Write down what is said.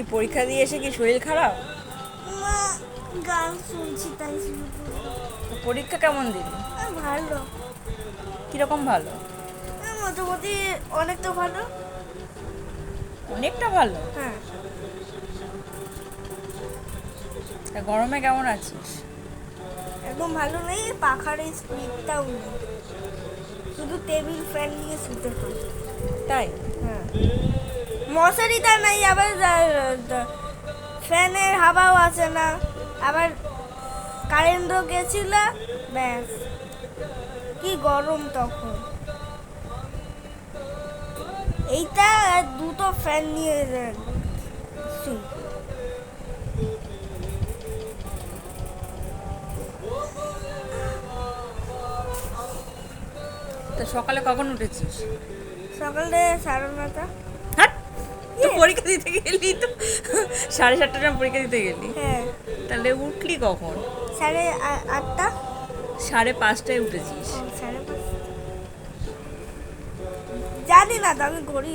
কি পরীক্ষা দিয়ে এসে কি শরীর খারাপ? মা গান শুনছি তাই পরীক্ষা কেমন দিলি? ভালো। কীরকম ভালো? মোটামুটি অনেকটা ভালো। অনেকটা ভালো? হ্যাঁ। তা গরমে কেমন আছিস? একদম ভালো নেই পাখার এই স্পিডটাও নেই। শুধু টেবিল ফ্যান নিয়ে শুতে হয়। তাই? হ্যাঁ। মশারিটা নাই আবার ফ্যানের হাওয়াও আছে না। আবার কারেন্টও গেছিল ব্যাস। কি গরম তখন। এইটা দুটো ফ্যান নিয়ে তা সকালে কখন উঠেছিস? সকালে সাড়ে নটা তো পরীক্ষা দিতে গেলি তো? সাড়ে সাতটার সময় পরীক্ষা দিতে গেলি? হ্যাঁ। তাহলে উঠলি কখন? সাড়ে আটটা। সাড়ে পাঁচটায় উঠেছিস। জানি না তো আমি ঘড়ি